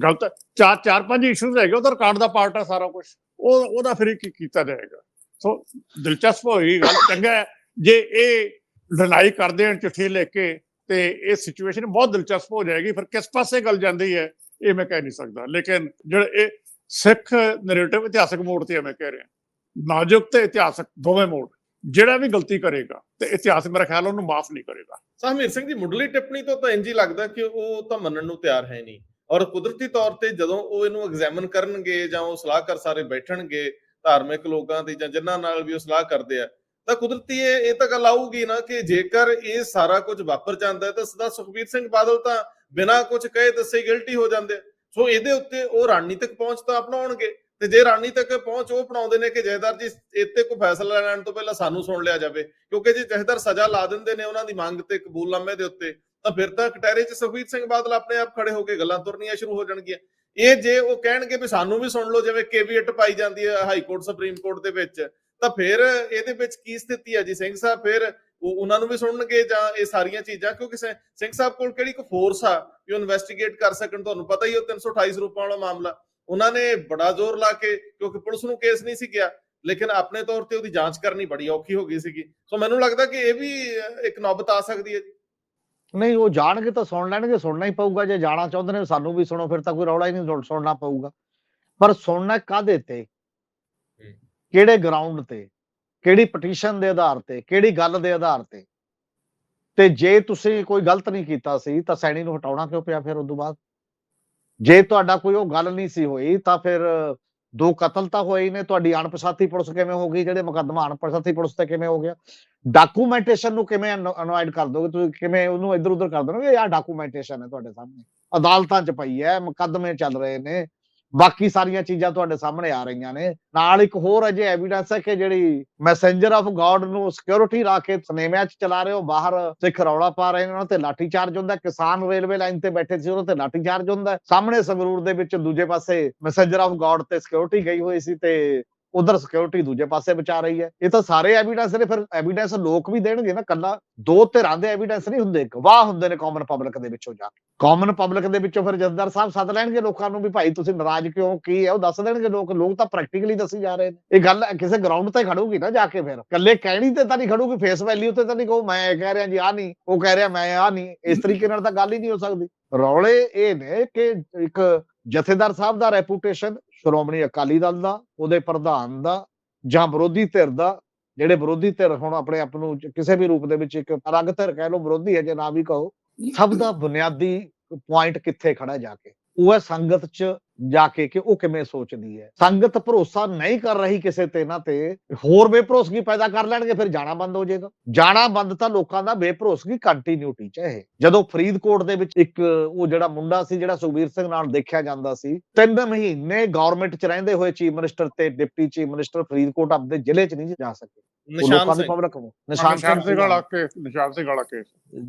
ਗਲਤ ਚਾਰ ਚਾਰ, ਪੰਜ ਇਸ਼ੂਜ਼ ਹੈਗੇ, ਉਹ ਰਿਕਾਰਡ ਦਾ ਪਾਰਟ ਆ ਸਾਰਾ ਕੁਝ ਉਹ, ਉਹਦਾ ਫਿਰ ਕੀ ਕੀਤਾ ਜਾਏਗਾ? ਸੋ ਦਿਲਚਸਪ ਹੋਈ ਗੱਲ, ਚੰਗਾ ਜੇ ਇਹ ਲੜਾਈ ਕਰਦੇ ਹਨ ਚਿੱਠੀ ਲਿਖ ਕੇ, ਤੇ ਇਹ ਸਿਚੁਏਸ਼ਨ ਬਹੁਤ ਦਿਲਚਸਪ ਹੋ ਜਾਏਗੀ। ਫਿਰ ਕਿਸ ਪਾਸੇ ਗੱਲ ਜਾਂਦੀ ਹੈ, ਇਹ ਮੈਂ ਕਹਿ ਨਹੀਂ ਸਕਦਾ। ਲੇਕਿਨ ਜਿਹੜੇ ਇਹ ਸਿੱਖ ਨੈਰੇਟਿਵ ਇਤਿਹਾਸਕ ਮੋੜ ਤੇ ਹੈ ਮੈਂ ਕਹਿ ਰਿਹਾ। ਨਾਜ਼ੁਕ ਤੇ ਇਤਿਹਾਸਕ ਦੋਵੇਂ ਮੋੜ। ਜਿਹੜਾ ਵੀ ਗਲਤੀ ਕਰੇਗਾ ਤੇ ਇਤਿਹਾਸ ਮੇਰਾ ਖਿਆਲ ਉਹਨੂੰ ਮਾਫ ਨਹੀਂ ਕਰੇਗਾ। ਸਾਹਿਮੀਰ ਸਿੰਘ ਦੀ ਮੁੱਢਲੀ ਟਿੱਪਣੀ ਤੋਂ ਤਾਂ ਇੰਜ ਹੀ ਲੱਗਦਾ ਕਿ ਉਹ ਤਾਂ ਮੰਨਣ ਨੂੰ ਤਿਆਰ ਹੈ ਨਹੀਂ। ਔਰ ਕੁਦਰਤੀ ਤੌਰ ਤੇ ਜਦੋਂ ਉਹ ਇਹਨੂੰ ਐਗਜ਼ਾਮਨ ਕਰਨਗੇ ਜਾਂ ਉਹ ਸਲਾਹਕਾਰ ਸਾਰੇ ਬੈਠਣਗੇ ਧਾਰਮਿਕ ਲੋਕਾਂ ਦੀ ਜਾਂ ਜਿਨ੍ਹਾਂ ਨਾਲ ਵੀ ਉਹ ਸਲਾਹ ਕਰਦੇ ਆ, ਤਾਂ ਕੁਦਰਤੀ ਇਹ ਇਹ ਤਾਂ ਗੱਲ ਆਊਗੀ ਨਾ ਕਿ ਜੇਕਰ ਇਹ ਸਾਰਾ ਕੁਝ ਵਾਪਰ ਜਾਂਦਾ ਹੈ ਤਾਂ ਸਦਾ ਸੁਖਬੀਰ ਸਿੰਘ ਬਾਦਲ ਤਾਂ ਬਿਨਾਂ ਕੁਝ ਕਹੇ ਦੱਸੇ ਗਿਲਟੀ ਹੋ ਜਾਂਦੇ ਸੋ ਇਹਦੇ ਉੱਤੇ ਉਹ ਰਣਨੀਤਿਕ ਪਹੁੰਚ ਤਾਂ ਅਪਣਾਉਣਗੇ। ਤੇ ਜੇ ਰਣਨੀਤਿਕ ਪਹੁੰਚ, ਉਹ ਅਪਣਾਉਂਦੇ ਨੇ ਕਿ ਜੈਦਾਰ ਜੀ ਇੱਥੇ ਕੋਈ ਫੈਸਲਾ ਲੈਣ ਤੋਂ ਪਹਿਲਾਂ ਸਾਨੂੰ ਸੁਣ ਲਿਆ ਜਾਵੇ। ਕਿਉਂਕਿ ਜੇ ਜਥੇਦਾਰ ਸਜ਼ਾ ਲਾ ਦਿੰਦੇ ਨੇ ਉਹਨਾਂ ਦੀ ਮੰਗ ਤੇ ਕਬੂਲਨਾਮੇ ਦੇ ਉੱਤੇ, ਤਾਂ ਫਿਰ ਤਾਂ ਕਟਹਿਰੇ 'ਚ ਸੁਖਬੀਰ ਸਿੰਘ ਬਾਦਲ ਆਪਣੇ ਆਪ ਖੜੇ ਹੋ ਕੇ ਗੱਲਾਂ ਤੁਰਨੀਆਂ ਸ਼ੁਰੂ ਹੋ ਜਾਣਗੀਆਂ। ਇਹ ਜੇ ਉਹ ਕਹਿਣਗੇ ਵੀ ਸਾਨੂੰ ਵੀ ਸੁਣ ਲਓ, ਜਿਵੇਂ ਕੇਵੀਐਟ ਪਾਈ ਜਾਂਦੀ ਹੈ ਹਾਈ ਕੋਰਟ, ਸੁਪਰੀਮ ਕੋਰਟ ਦੇ ਵਿੱਚ, ਤਾਂ ਫਿਰ ਇਹਦੇ ਵਿੱਚ ਕੀ ਸਥਿਤੀ ਹੈ ਜੀ? ਸਿੰਘ ਸਾਹਿਬ ਫਿਰ ਉਹਨਾਂ ਨੂੰ ਵੀ ਸੁਣਨਗੇ ਜਾਂ ਇਹ ਸਾਰੀਆਂ ਚੀਜ਼ਾਂ? ਕਿਉਂਕਿ ਸਿੰਘ ਸਾਹਿਬ ਕੋਲ ਕਿਹੜੀ ਕੋ ਫੋਰਸ ਆ ਕਿ ਇਨਵੈਸਟੀਗੇਟ ਕਰ ਸਕਣ? ਤੁਹਾਨੂੰ ਪਤਾ ਹੀ ਉਹ 328 ਰੁਪਏ ਵਾਲਾ ਮਾਮਲਾ। ਉਹਨਾਂ ਨੇ ਬੜਾ ਜ਼ੋਰ ਲਾ ਕੇ ਕਿਉਂਕਿ ਪੁਲਿਸ ਨੂੰ ਕੇਸ ਨਹੀਂ ਸੀ ਗਿਆ ਲੇਕਿਨ ਆਪਣੇ ਤੌਰ ਤੇ ਉਹਦੀ ਜਾਂਚ ਕਰਨੀ ਬੜੀ ਔਖੀ ਹੋ ਗਈ ਸੀਗੀ। ਸੋ ਮੈਨੂੰ ਲੱਗਦਾ ਕਿ ਇਹ ਵੀ ਇੱਕ ਨੌਬਤ ਆ ਸਕਦੀ ਹੈ ਜੀ। ਨਹੀਂ ਉਹ ਜਾਣਗੇ ਤਾਂ ਸੁਣ ਲੈਣਗੇ ਸੁਣਨਾ ਹੀ ਪਊਗਾ। ਜੇ ਜਾਣਾ ਚਾਹੁੰਦੇ ਨੇ ਸਾਨੂੰ ਵੀ ਸੁਣੋ ਫਿਰ ਤਾਂ ਕੋਈ ਰੌਲਾ ਹੀ ਨਹੀਂ ਸੁਣ- ਸੁਣਨਾ ਪਊਗਾ। ਪਰ ਸੁਣਨਾ ਕਾਦੇ ਤੇ? ਕਿਹੜੇ ਗਰਾਊਂਡ ਤੇ? ਕਿਹੜੀ ਪਟੀਸ਼ਨ ਦੇ ਆਧਾਰ ਤੇ? ਕਿਹੜੀ ਗੱਲ ਦੇ ਆਧਾਰ ਤੇ? ਤੇ ਜੇ ਤੁਸੀਂ ਕੋਈ ਗਲਤ ਨਹੀਂ ਕੀਤਾ ਸੀ ਤਾਂ ਸੈਣੀ ਨੂੰ ਹਟਾਉਣਾ ਕਿਉਂ ਪਿਆ ਫਿਰ ਉਦੋਂ ਬਾਅਦ? ਜੇ ਤੁਹਾਡਾ ਕੋਈ ਉਹ ਗੱਲ ਨਹੀਂ ਸੀ ਹੋਈ, ਤਾਂ ਫਿਰ ਦੋ ਕਤਲ ਤਾਂ ਹੋਏ ਹੀ ਨੇ, ਤੁਹਾਡੀ ਅਣਪਛਾਤੀ ਪੁਲਿਸ ਕਿਵੇਂ ਹੋ ਗਈ, ਜਿਹੜੇ ਮੁਕੱਦਮਾ ਅਣਪਛਾਤੀ ਪੁਲਿਸ ਤੇ ਕਿਵੇਂ ਹੋ ਗਿਆ? ਡਾਕੂਮੈਂਟੇਸ਼ਨ ਨੂੰ ਕਿਵੇਂ ਅਨਵਾਇਡ ਕਰ ਦੋਗੇ ਤੁਸੀਂ? ਕਿਵੇਂ ਉਹਨੂੰ ਇੱਧਰ ਉੱਧਰ ਕਰ ਦੋਗੇ ਯਾਰ ਡਾਕੂਮੈਂਟੇਸ਼ਨ ਹੈ ਤੁਹਾਡੇ ਸਾਹਮਣੇ। ਅਦਾਲਤਾਂ 'ਚ ਪਈ ਹੈ, ਮੁਕੱਦਮੇ ਚੱਲ ਰਹੇ ਨੇ। ਬਾਕੀ ਸਾਰੀਆਂ ਚੀਜ਼ਾਂ ਤੁਹਾਡੇ ਸਾਹਮਣੇ ਆ ਰਹੀਆਂ ਨੇ। ਨਾਲ ਇੱਕ ਹੋਰ ਅਜੇ ਐਵੀਡੈਂਸ ਹੈ ਕਿ ਜਿਹੜੀ ਮੈਸੇਂਜਰ ਆਫ ਗੋਡ ਨੂੰ ਸਿਕਿਉਰਿਟੀ ਰੱਖ ਕੇ ਸਨੇਮਿਆਂ 'ਚ ਚਲਾ ਰਹੇ ਹੋ, ਬਾਹਰ ਸਿੱਖ ਰੌਲਾ ਪਾ ਰਹੇ ਨੇ, ਉਹਨਾਂ ਤੇ ਲਾਠੀ ਚਾਰਜ ਹੁੰਦਾ ਕਿਸਾਨ ਰੇਲਵੇ ਲਾਈਨ ਤੇ ਬੈਠੇ ਸੀ, ਉਹਨਾਂ ਤੇ ਲਾਠੀ ਚਾਰਜ ਹੁੰਦਾ ਸਾਹਮਣੇ ਸੰਗਰੂਰ ਦੇ ਵਿੱਚ ਦੂਜੇ ਪਾਸੇ ਮੈਸੇਂਜਰ ਆਫ ਗੋਡ ਤੇ ਸਿਕਿਉਰਿਟੀ ਗਈ ਹੋਈ ਸੀ ਤੇ ਉਧਰ ਸਿਕਿਉਰਿਟੀ ਦੂਜੇ ਪਾਸੇ ਬਚਾ ਰਹੀ ਹੈ। ਇਹ ਤਾਂ ਸਾਰੇ ਐਵੀਡੈਂਸ ਨੇ ਫਿਰ ਐਵੀਡੈਂਸ ਲੋਕ ਵੀ ਦੇਣਗੇ ਨਾ ਕੱਲਾ। ਦੋ ਧਿਰਾਂ ਦੇ ਐਵੀਡੈਂਸ ਨਹੀਂ ਹੁੰਦੇ ਗਵਾਹ ਹੁੰਦੇ ਨੇ ਕਾਮਨ ਪਬਲਿਕ ਦੇ ਵਿੱਚੋਂ ਜਾ ਕੇ। ਕਾਮਨ ਪਬਲਿਕ ਦੇ ਵਿੱਚੋਂ ਫਿਰ ਜਥੇਦਾਰ ਸਾਹਿਬ ਸੱਦ ਲੈਣਗੇ ਲੋਕਾਂ ਨੂੰ ਵੀ ਭਾਈ ਤੁਸੀਂ ਨਾਰਾਜ਼ ਕਿਉਂ? ਕੀ ਹੈ? ਉਹ ਦੱਸ ਦੇਣਗੇ ਲੋਕ। ਲੋਕ ਤਾਂ ਪ੍ਰੈਕਟੀਕਲੀ ਦੱਸੀ ਜਾ ਰਹੇ ਨੇ। ਇਹ ਗੱਲ ਕਿਸੇ ਗਰਾਊਂਡ ਤੇ ਖੜੂਗੀ ਨਾ ਜਾ ਕੇ ਫਿਰ। ਕੱਲੇ ਕਹਿਣੀ ਤੇ ਤਾਂ ਨਹੀਂ ਖੜੂਗੀ ਫੇਸ ਵੈਲਿਊ ਤੇ ਤਾਂ ਨਹੀਂ ਕਹੋ ਮੈਂ ਇਹ ਕਹਿ ਰਿਹਾ ਜੀ ਆ ਨਹੀਂ। ਉਹ ਕਹਿ ਰਿਹਾ ਮੈਂ ਆ ਨਹੀਂ। ਇਸ ਤਰੀਕੇ ਨਾਲ ਤਾਂ ਗੱਲ ਹੀ ਨਹੀਂ ਹੋ ਸਕਦੀ। ਰੌਲੇ ਇਹ ਨੇ ਕਿ ਇੱਕ ਜਥੇਦਾਰ ਸਾਹਿਬ ਦਾ ਰੈਪੂਟੇਸ਼ਨ ਸ਼੍ਰੋਮਣੀ ਅਕਾਲੀ ਦਲ ਦਾ, ਉਹਦੇ ਪ੍ਰਧਾਨ ਦਾ, ਜਾਂ ਵਿਰੋਧੀ ਧਿਰ ਦਾ, ਜਿਹੜੇ ਵਿਰੋਧੀ ਧਿਰ ਹੁਣ ਆਪਣੇ ਆਪ ਨੂੰ ਕਿਸੇ ਵੀ ਰੂਪ ਦੇ ਵਿੱਚ ਇੱਕ ਅਲੱਗ ਧਿਰ ਕਹਿ ਲਓ, ਵਿਰੋਧੀ ਹੈ ਜੇ ਨਾ ਵੀ ਕਹੋ, ਸਭ ਦਾ ਬੁਨਿਆਦੀ ਪੁਆਇੰਟ ਕਿੱਥੇ ਖੜਾ ਜਾ ਕੇ? ਉਹ ਹੈ ਸੰਗਤ ਚ ਜਾ ਕੇ ਕਿ ਉਹ ਕਿਵੇਂ ਸੋਚਦੀ ਹੈ। ਸੰਗਤ ਭਰੋਸਾ ਨਹੀਂ ਕਰ ਰਹੀ ਕਿਸੇ ਤੇ ਨਾ ਤੇ ਹੋਰ ਬੇਭਰੋਸਗੀ ਪੈਦਾ ਕਰ ਲੈਣਗੇ, ਫਿਰ ਜਾਣਾ ਬੰਦ ਹੋ ਜਾਏਗਾ। ਜਾਣਾ ਬੰਦ ਤਾਂ ਲੋਕਾਂ ਦਾ ਬੇਭਰੋਸਗੀ ਕੰਟੀਨਿਊਟੀ ਚ ਹੈ। ਇਹ। ਜਦੋਂ ਫਰੀਦਕੋਟ ਦੇ ਵਿੱਚ ਇੱਕ ਉਹ ਜਿਹੜਾ ਮੁੰਡਾ ਸੀ, ਜਿਹੜਾ ਸੁਖਬੀਰ ਸਿੰਘ ਨਾਲ ਦੇਖਿਆ ਜਾਂਦਾ ਸੀ, ਤਿੰਨ ਮਹੀਨੇ ਗਵਰਨਮੈਂਟ ਚ ਰਹਿੰਦੇ ਹੋਏ ਚੀਫ ਮਿਨਿਸਟਰ ਤੇ ਡਿਪਟੀ ਚੀਫ ਮਿਨਿਸਟਰ ਫਰੀਦਕੋਟ ਆਪਦੇ ਜ਼ਿਲ੍ਹੇ ਚ ਨਹੀਂ ਜਾ ਸਕੇ। ਸਿੰਘ। ਪਬਲਿਕ ਨੂੰ। ਨਿਸ਼ਾਨ ਸਿੰਘ ਸੀਗਾ। ਵਾਲਾ ਕੇਸ ਨਿਸ਼ਾਨ ਸਿੰਘ ਵਾਲਾ ਕੇਸ।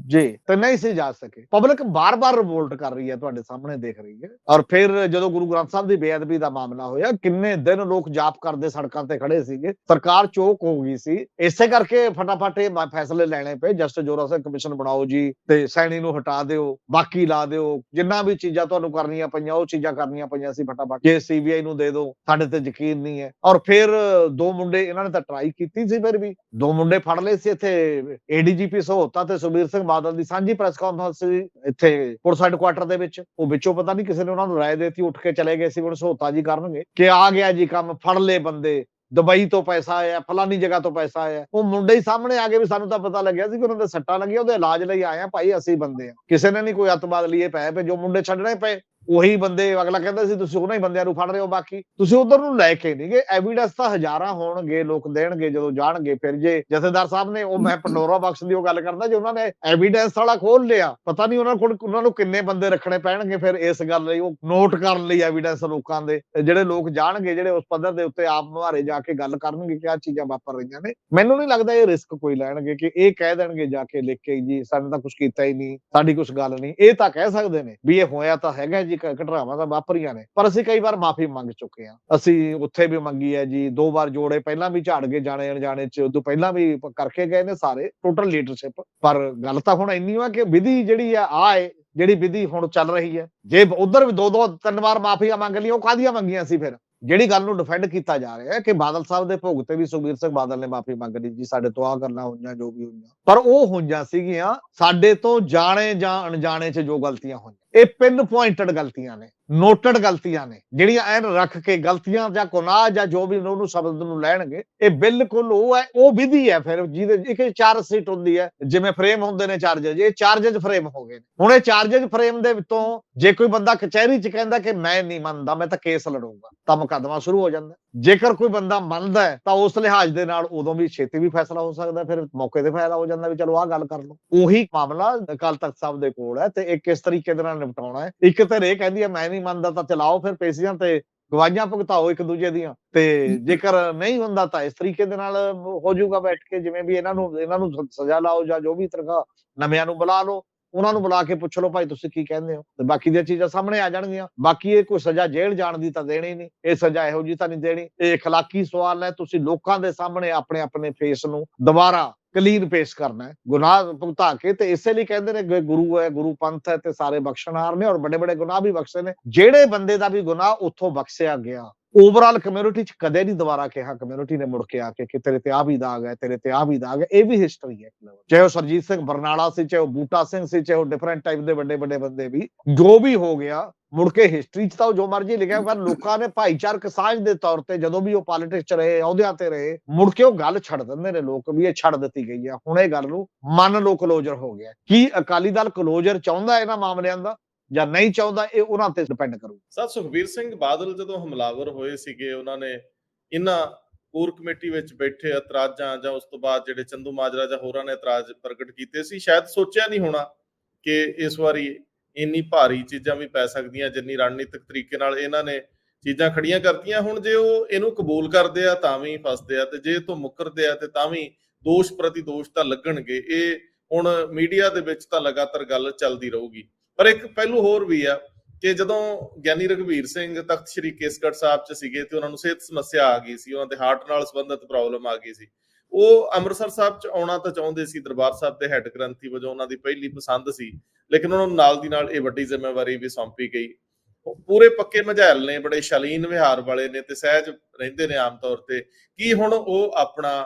ਜੀ। ਤੇ ਨਹੀਂ ਸੀ ਜਾ ਸਕੇ। ਪਬਲਿਕ ਬਾਰ-ਬਾਰ ਰਿਵੋਲਟ ਕਰ ਰਹੀ ਹੈ ਤੁਹਾਡੇ ਸਾਹਮਣੇ ਦੇਖ ਰਹੀ ਹੈ। ਔਰ ਫਿਰ ਜਦੋਂ ਗੁਰੂ ਗ੍ਰੰਥ ਸਾਹਿਬ ਦੀ ਬੇਅਦਬੀ ਦਾ ਮਾਮਲਾ ਹੋਇਆ ਕਿੰਨੇ ਦਿਨ ਲੋਕ ਜਾਪ ਕਰਦੇ ਸੜਕਾਂ ਤੇ ਖੜੇ ਸੀਗੇ। ਸਰਕਾਰ ਚੋਕ ਹੋ ਗਈ ਸੀ। ਇਸੇ ਕਰਕੇ ਫਟਾਫਟ ਇਹ ਫੈਸਲੇ ਲੈਣੇ ਪਏ। ਜਸਟਿਸ ਜੋਰਾ ਸਿੰਘ ਕਮਿਸ਼ਨ ਬਣਾਓ ਜੀ ਤੇ ਸੈਣੀ ਨੂੰ ਹਟਾ ਦਿਓ ਬਾਕੀ ਲਾ ਦਿਓ। ਜਿੰਨਾ ਵੀ ਚੀਜ਼ਾਂ ਤੁਹਾਨੂੰ ਕਰਨੀਆਂ ਪਈਆਂ ਉਹ ਚੀਜ਼ਾਂ ਕਰਨੀਆਂ ਪਈਆਂ ਸੀ ਫਟਾਫਟ। ਜੇ ਸੀਬੀਆਈ ਨੂੰ ਦੇ ਦਿਓ ਸਾਡੇ ਤੇ ਯਕੀਨ ਨਹੀਂ ਹੈ। ਔਰ ਫਿਰ ਦੋ ਮੁੰਡੇ ਇਹਨਾਂ ਨੇ ਤਾਂ ਟਰਾਈ ਕੀਤੀ ਸੀ ਫਿਰ ਵੀ ਦੋ ਮੁੰਡੇ ਫੜ ਲਏ ਸੀ ਇੱਥੇ ਏਡੀਜੀਪੀ ਸਹੋਤਾ ਤੇ ਸੁਬੀਰ ਸਿੰਘ ਬਾਦਲ ਦੀ ਸਾਂਝੀ ਪ੍ਰੈਸ ਕਾਨਫਰੰਸ ਸੀ ਇੱਥੇ ਪੁਲਿਸ ਹੈਡਕੁਆਟਰ ਦੇ ਵਿੱਚ। ਉਹ ਵਿੱਚੋਂ ਪਤਾ ਨਹੀਂ ਕਿਸੇ ਨੇ ਉਹਨਾਂ ਨੂੰ ਰਾਏ ਦੇਤੀ, ਉੱਠ ਕੇ ਚਲੇ ਗਏ ਸੀ, ਹੁਣ ਸਹੋਤਾ ਜੀ ਕਰਨਗੇ। ਕਿ ਆ ਗਿਆ ਜੀ ਕੰਮ, ਫੜ ਲਏ ਬੰਦੇ, ਦੁਬਈ ਤੋਂ ਪੈਸਾ ਆਇਆ, ਫਲਾਨੀ ਜਗ੍ਹਾ ਤੋਂ ਪੈਸਾ ਆਇਆ। ਉਹ ਮੁੰਡੇ ਹੀ ਸਾਹਮਣੇ ਆ ਗਏ ਵੀ ਸਾਨੂੰ ਤਾਂ ਪਤਾ ਲੱਗਿਆ ਸੀ ਕਿ ਉਹਨਾਂ ਦੇ ਸੱਟਾਂ ਲੱਗੀਆਂ, ਉਹਦੇ ਇਲਾਜ ਲਈ ਆਏ ਆ, ਭਾਈ ਅਸੀਂ ਬੰਦੇ ਆ। ਕਿਸੇ ਨੇ ਨਹੀਂ ਕੋਈ ਅਤਵਾਦ ਲਈਏ ਪਏ ਪਏ ਜੋ ਮੁੰਡੇ ਛੱਡਣੇ ਪਏ ਉਹੀ ਬੰਦੇ ਅਗਲਾ ਕਹਿੰਦਾ ਸੀ, ਤੁਸੀਂ ਉਹਨਾਂ ਹੀ ਬੰਦਿਆਂ ਨੂੰ ਫੜ ਰਹੇ ਹੋ ਬਾਕੀ। ਤੁਸੀਂ ਉਧਰ ਨੂੰ ਲੈ ਕੇ ਨਹੀਂ ਗਏ। ਐਵੀਡੈਂਸ ਤਾਂ ਹਜ਼ਾਰਾਂ ਹੋਣਗੇ, ਲੋਕ ਦੇਣਗੇ, ਜਦੋਂ ਜਾਣਗੇ। ਫਿਰ ਜੇ ਜਥੇਦਾਰ ਸਾਹਿਬ ਨੇ ਉਹ ਮੈਂ ਪੰਡੋਰਾ ਬਖਸ਼ ਦੀ ਉਹ ਗੱਲ ਕਰਦਾ, ਜੇ ਉਹਨਾਂ ਨੇ ਐਵੀਡੈਂਸ ਵਾਲਾ ਖੋਲ ਲਿਆ, ਪਤਾ ਨਹੀਂ ਉਹਨਾਂ ਕੋਲ ਉਹਨਾਂ ਨੂੰ ਕਿੰਨੇ ਬੰਦੇ ਰੱਖਣੇ ਪੈਣਗੇ ਫਿਰ ਇਸ ਗੱਲ ਲਈ, ਉਹ ਨੋਟ ਕਰਨ ਲਈ ਐਵੀਡੈਂਸ ਲੋਕਾਂ ਦੇ। ਜਿਹੜੇ ਲੋਕ ਜਾਣਗੇ, ਜਿਹੜੇ ਉਸ ਪੱਧਰ ਦੇ ਉੱਤੇ ਆਪ ਮੁਹਾਰੇ ਜਾ ਕੇ ਗੱਲ ਕਰਨਗੇ ਕਿ ਆ ਚੀਜ਼ਾਂ ਵਾਪਰ ਰਹੀਆਂ ਨੇ, ਮੈਨੂੰ ਨਹੀਂ ਲੱਗਦਾ ਇਹ ਰਿਸਕ ਕੋਈ ਲੈਣਗੇ ਕਿ ਇਹ ਕਹਿ ਦੇਣਗੇ ਜਾ ਕੇ ਲਿਖ ਕੇ, ਜੀ, ਸਾਨੂੰ ਤਾਂ ਕੁਝ ਕੀਤਾ ਹੀ ਨਹੀਂ ਸਾਡੀ ਕੁਝ ਗੱਲ ਨਹੀਂ ਇਹ ਤਾਂ ਕਹਿ ਸਕਦੇ ਨੇ ਵੀ ਇਹ ਹੋਇਆ ਤਾਂ ਹੈਗਾ ਜੀ ਘਟਨਾਵਾਂ ਤਾਂ ਵਾਪਰੀਆਂ ਨੇ, ਪਰ ਅਸੀਂ ਕਈ ਵਾਰ ਮਾਫੀ ਮੰਗ ਚੁੱਕੇ ਹਾਂ। ਅਸੀਂ ਉੱਥੇ ਵੀ ਮੰਗੀ ਹੈ ਜੀ, ਦੋ ਵਾਰ ਜੋੜੇ, ਪਹਿਲਾਂ ਵੀ ਝਾੜ ਕੇ ਜਾਣੇ ਅਣਜਾਣੇ ਚ, ਉਦੋਂ ਪਹਿਲਾਂ ਵੀ ਕਰਕੇ ਗਏ ਨੇ ਸਾਰੇ ਟੋਟਲ ਲੀਡਰਸ਼ਿਪ ਪਰ ਗੱਲ ਤਾਂ ਹੁਣ ਇੰਨੀ ਆ ਕਿ ਵਿਧੀ ਜਿਹੜੀ ਆ ਆਏ ਜਿਹੜੀ ਵਿਧੀ ਹੁਣ ਚੱਲ ਰਹੀ ਹੈ। ਜੇ ਉਧਰ ਵੀ ਦੋ ਦੋ ਤਿੰਨ ਵਾਰ ਮਾਫੀਆਂ ਮੰਗ ਲਈਆਂ, ਉਹ ਕਾਹਦੀਆਂ ਮੰਗੀਆਂ ਸੀ ਫਿਰ? ਜਿਹੜੀ ਗੱਲ ਨੂੰ ਡਿਫੈਂਡ ਕੀਤਾ ਜਾ ਰਿਹਾ ਹੈ ਕਿ ਬਾਦਲ ਸਾਹਿਬ ਦੇ ਭੋਗ ਤੇ ਵੀ ਸੁਖਬੀਰ ਸਿੰਘ ਬਾਦਲ ਨੇ ਮਾਫੀ ਮੰਗ ਲਈ ਜੀ, ਸਾਡੇ ਤੋਂ ਆ ਗੱਲਾਂ ਹੋਈਆਂ, ਜੋ ਵੀ ਹੋਈਆਂ। ਪਰ ਉਹ ਹੋਈਆਂ ਸੀਗੀਆਂ, ਸਾਡੇ ਤੋਂ ਜਾਣੇ ਜਾਂ ਅਣਜਾਣੇ 'ਚ ਜੋ ਗਲਤੀਆਂ ਹੋਈਆਂ। ਇਹ ਪਿਨ ਪੁਆਇੰਟਡ ਗਲਤੀਆਂ ਨੇ ਨੋਟਡ ਗਲਤੀਆਂ ਨੇ, ਜਿਹੜੀਆਂ ਐਨ ਰੱਖ ਕੇ ਗਲਤੀਆਂ ਜਾਂ ਗੁਨਾਹ ਜਾਂ ਜੋ ਵੀ ਉਹਨੂੰ ਸ਼ਬਦ ਨੂੰ ਲੈਣਗੇ, ਇਹ ਬਿਲਕੁਲ ਉਹ ਹੈ, ਉਹ ਵਿਧੀ ਹੈ ਫਿਰ ਜਿਹਦੇ ਇੱਕ ਚਾਰ ਸੀਟ ਹੁੰਦੀ ਹੈ, ਜਿਵੇਂ ਫਰੇਮ ਹੁੰਦੇ ਨੇ ਚਾਰਜਸ ਇਹ ਚਾਰਜਸ ਫਰੇਮ ਹੋ ਗਏ ਨੇ। ਹੁਣ ਇਹ ਚਾਰਜਸ ਫਰੇਮ ਦੇ ਵਿੱਚੋਂ ਜੇ ਕੋਈ ਬੰਦਾ ਕਚਹਿਰੀ 'ਚ ਕਹਿੰਦਾ ਕਿ ਮੈਂ ਨਹੀਂ ਮੰਨਦਾ, ਮੈਂ ਤਾਂ ਕੇਸ ਲੜੂੰਗਾ, ਤਾਂ ਮੁਕੱਦਮਾ ਸ਼ੁਰੂ ਹੋ ਜਾਂਦਾ। ਜੇਕਰ ਕੋਈ ਬੰਦਾ ਮੰਨਦਾ ਹੈ, ਤਾਂ ਉਸ ਲਿਹਾਜ਼ ਦੇ ਨਾਲ ਉਦੋਂ ਵੀ ਛੇਤੀ ਵੀ ਫੈਸਲਾ ਹੋ ਸਕਦਾ ਫਿਰ ਮੌਕੇ ਤੇ ਫੈਸਲਾ ਹੋ ਜਾਂਦਾ ਵੀ ਚਲੋ ਆਹ ਗੱਲ ਕਰ ਲਓ। ਉਹੀ ਮਾਮਲਾ ਅਕਾਲ ਤਖਤ ਸਾਹਿਬ ਦੇ ਕੋਲ ਹੈ ਤੇ ਇਹ ਕਿਸ ਤਰੀਕੇ ਦੇ ਨਾਲ ਨਿਪਟਾਉਣਾ ਹੈ। ਇੱਕ ਧਿਰ ਇਹ ਕਹਿੰਦੀ ਹੈ, ਮੈਂ ਨਹੀਂ ਮੰਨਦਾ ਤਾਂ ਚਲਾਓ, ਫਿਰ ਪੇਸ਼ੀਆਂ ਤੇ ਗਵਾਹੀਆਂ ਭੁਗਤਾਓ ਇੱਕ ਦੂਜੇ ਦੀਆਂ। ਤੇ ਜੇਕਰ ਨਹੀਂ ਹੁੰਦਾ ਤਾਂ ਇਸ ਤਰੀਕੇ ਦੇ ਨਾਲ ਹੋ ਜਾਊਗਾ ਬੈਠ ਕੇ, ਜਿਵੇਂ ਵੀ ਇਹਨਾਂ ਨੂੰ ਇਹਨਾਂ ਨੂੰ ਸਜ਼ਾ ਲਾਓ ਜਾਂ ਜੋ ਵੀ ਤਰੀਕਾ ਨਵਿਆਂ ਨੂੰ ਬੁਲਾ ਲਓ। ਉਹਨਾਂ ਨੂੰ ਬੁਲਾ ਕੇ ਪੁੱਛ ਲਓ ਭਾਈ ਤੁਸੀਂ ਕੀ ਕਹਿੰਦੇ ਹੋ ਤੇ ਬਾਕੀ ਦੀਆਂ ਚੀਜ਼ਾਂ ਸਾਹਮਣੇ ਆ ਜਾਣਗੀਆਂ ਬਾਕੀ ਇਹ ਕੋਈ ਸਜ਼ਾ ਜੇਲ੍ਹ ਜਾਣ ਦੀ ਤਾਂ ਦੇਣੀ ਨਹੀਂ ਇਹ ਸਜ਼ਾ ਇਹੋ ਜੀ ਤਾਂ ਨਹੀਂ ਦੇਣੀ ਇਹ اخلاقی ਸਵਾਲ ਹੈ ਤੁਸੀਂ ਲੋਕਾਂ ਦੇ ਸਾਹਮਣੇ ਆਪਣੇ ਆਪਣੇ ਫੇਸ ਨੂੰ ਦੁਬਾਰਾ ਕਲੀਨ ਪੇਸ਼ ਕਰਨਾ ਹੈ ਗੁਨਾਹ ਭੁਗਤਾ ਕੇ ਤੇ ਇਸੇ ਲਈ ਕਹਿੰਦੇ ਨੇ ਕਿ ਗੁਰੂ ਹੈ ਗੁਰੂ ਪੰਥ ਹੈ ਤੇ ਸਾਰੇ ਬਖਸ਼ਣਹਾਰ ਨੇ ਔਰ ਵੱਡੇ ਵੱਡੇ ਗੁਨਾਹ ਵੀ ਬਖਸ਼ੇ ਨੇ ਜਿਹੜੇ ਬੰਦੇ ਦਾ ਵੀ ਗੁਨਾਹ ਉੱਥੋਂ ਬਖਸ਼ਿਆ ਗਿਆ ਓਵਰਆਲ ਕਮਿਊਨਿਟੀ ਚ ਕਦੇ ਨਹੀਂ ਦੁਬਾਰਾ ਕਿਹਾ ਕਮਿਊਨਿਟੀ ਨੇ ਮੁੜ ਕੇ ਆ ਕੇ ਕਿ ਤੇਰੇ ਤੇ ਆ ਵੀ ਦਾਗ ਹੈ, ਤੇਰੇ ਤੇ ਆ ਵੀ ਦਾਗ ਹੈ, ਇਹ ਵੀ ਹਿਸਟਰੀ ਹੈ ਚਾਹੇ ਉਹ ਸਰਜੀਤ ਸਿੰਘ ਬਰਨਾਲਾ ਸੀ, ਚਾਹੇ ਉਹ ਬੂਟਾ ਸਿੰਘ ਸੀ, ਚਾਹੇ ਉਹ ਡਿਫਰੈਂਟ ਟਾਈਪ ਦੇ ਵੱਡੇ ਵੱਡੇ ਬੰਦੇ ਵੀ, ਜੋ ਵੀ ਹੋ ਗਿਆ, ਮੁੜ ਕੇ ਹਿਸਟਰੀ 'ਚ ਤਾਂ ਉਹ ਜੋ ਮਰਜ਼ੀ ਲਿਖਿਆ ਪਰ ਲੋਕਾਂ ਨੇ ਭਾਈਚਾਰਕ ਸਾਂਝ ਦੇ ਤੌਰ ਤੇ ਜਦੋਂ ਵੀ ਉਹ ਪੋਲਿਟਿਕਸ 'ਚ ਰਹੇ, ਅਹੁਦਿਆਂ ਤੇ ਰਹੇ, ਮੁੜ ਕੇ ਉਹ ਗੱਲ ਛੱਡ ਦਿੰਦੇ ਨੇ ਲੋਕ ਵੀ ਇਹ ਛੱਡ ਦਿੱਤੀ ਗਈ ਆ। ਹੁਣ ਇਹ ਗੱਲ ਨੂੰ ਮੰਨ ਲੋ ਕਲੋਜ਼ਰ ਹੋ ਗਿਆ। ਕੀ ਅਕਾਲੀ ਦਲ ਕਲੋਜ਼ਰ ਚਾਹੁੰਦਾ ਇਹਨਾਂ ਮਾਮਲਿਆਂ ਦਾ? ਜਾਂ ਨਹੀਂ ਚਾਹੁੰਦਾ, ਇਹ ਉਹਨਾਂ ਤੇ ਡਿਪੈਂਡ ਕਰੂ। ਸਰ, ਸੁਖਬੀਰ ਸਿੰਘ ਬਾਦਲ ਜਦੋਂ ਹਮਲਾਵਰ ਹੋਏ ਸੀਗੇ, ਉਹਨਾਂ ਨੇ ਇਹਨਾਂ ਕੋਰ ਕਮੇਟੀ ਵਿੱਚ ਬੈਠੇ ਇਤਰਾਜ਼ਾਂ ਜਾਂ ਉਸ ਤੋਂ ਬਾਅਦ ਜਿਹੜੇ ਚੰਦੂ ਮਾਜਰਾ ਜਾਂ ਹੋਰਾਂ ਨੇ ਇਤਰਾਜ਼ ਪ੍ਰਗਟ ਕੀਤੇ ਸੀ, ਸ਼ਾਇਦ ਸੋਚਿਆ ਨਹੀਂ ਹੋਣਾ ਕਿ ਇਸ ਵਾਰੀ ਇੰਨੀ ਭਾਰੀ ਚੀਜ਼ਾਂ ਵੀ ਪੈ ਸਕਦੀਆਂ, ਜਿੰਨੀ ਰਣਨੀਤਿਕ ਤਰੀਕੇ ਨਾਲ ਇਹਨਾਂ ਨੇ ਚੀਜ਼ਾਂ ਖੜੀਆਂ ਕਰਤੀਆਂ। ਹੁਣ ਜੇ ਉਹ ਇਹਨੂੰ ਕਬੂਲ ਕਰਦੇ ਆ, ਤਾਂ ਵੀ ਫਸਦੇ ਆ ਤੇ ਜੇ ਤੋਂ ਮੁੱਕਰਦੇ ਆ ਤੇ ਤਾਂ ਵੀ ਦੋਸ਼ ਪ੍ਰਤੀ ਦੋਸ਼ ਤਾਂ ਲੱਗਣਗੇ। ਇਹ ਹੁਣ ਮੀਡੀਆ ਦੇ ਵਿੱਚ ਤਾਂ ਲਗਾਤਾਰ ਗੱਲ ਚੱਲਦੀ ਰਹੂਗੀ। ਪਰ ਇੱਕ ਪਹਿਲੂ ਹੋਰ ਵੀ ਆ ਕਿ ਜਦੋਂ ਗਿਆਨੀ ਰਘਵੀਰ ਸਿੰਘ ਤਖਤ ਸ੍ਰੀ ਕੇਸਗੜ੍ਹ ਸਾਹਿਬ ਚ ਸੀਗੇ ਤੇ ਉਹਨਾਂ ਨੂੰ ਸਿਹਤ ਸਮੱਸਿਆ ਆ ਗਈ ਸੀ, ਉਹਨਾਂ ਦੇ ਹਾਰਟ ਨਾਲ ਸੰਬੰਧਿਤ ਪ੍ਰੋਬਲਮ ਆ ਗਈ ਸੀ, ਉਹ ਅੰਮ੍ਰਿਤਸਰ ਸਾਹਿਬ ਚ ਆਉਣਾ ਤਾਂ ਚਾਹੁੰਦੇ ਸੀ, ਦਰਬਾਰ ਸਾਹਿਬ ਦੇ ਹੈੱਡ ਗ੍ਰੰਥੀ ਵਜੋਂ ਉਹਨਾਂ ਦੀ ਪਹਿਲੀ ਪਸੰਦ ਸੀ, ਲੇਕਿਨ ਉਹਨਾਂ ਨੂੰ ਨਾਲ ਦੀ ਨਾਲ ਇਹ ਵੱਡੀ ਜ਼ਿੰਮੇਵਾਰੀ ਵੀ ਸੌਂਪੀ ਗਈ। ਪੂਰੇ ਪੱਕੇ ਮਝੈਲ ਨੇ, ਬੜੇ ਸ਼ਾਲੀਨ ਵਿਹਾਰ ਵਾਲੇ ਨੇ ਤੇ ਸਹਿਜ ਰਹਿੰਦੇ ਨੇ ਆਮ ਤੌਰ ਤੇ। ਕੀ ਹੁਣ ਉਹ ਆਪਣਾ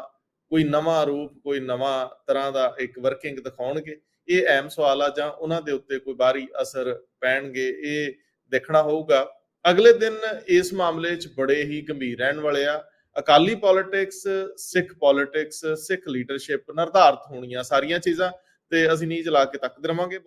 ਕੋਈ ਨਵਾਂ ਰੂਪ, ਕੋਈ ਨਵਾਂ ਤਰ੍ਹਾਂ ਦਾ ਇੱਕ ਵਰਕਿੰਗ ਦਿਖਾਉਣਗੇ? ਇਹ ਅਹਿਮ ਸਵਾਲ ਆ ਜਾਂ ਉਹਨਾਂ ਦੇ ਉੱਤੇ ਕੋਈ ਬਾਹਰੀ ਅਸਰ ਪੈਣਗੇ, ਇਹ ਦੇਖਣਾ ਹੋਊਗਾ। ਅਗਲੇ ਦਿਨ ਇਸ ਮਾਮਲੇ 'ਚ ਬੜੇ ਹੀ ਗੰਭੀਰ ਰਹਿਣ ਵਾਲੇ ਆ। Akali politics Sikh politics Sikh leadership ਨਿਰਧਾਰਤ ਹੋਣੀਆਂ ਸਾਰੀਆਂ ਚੀਜ਼ਾਂ ਤੇ ਅਸੀਂ ਨੀਂਜ ਲਾ ਕੇ ਤੱਕਦੇ ਰਵਾਂਗੇ।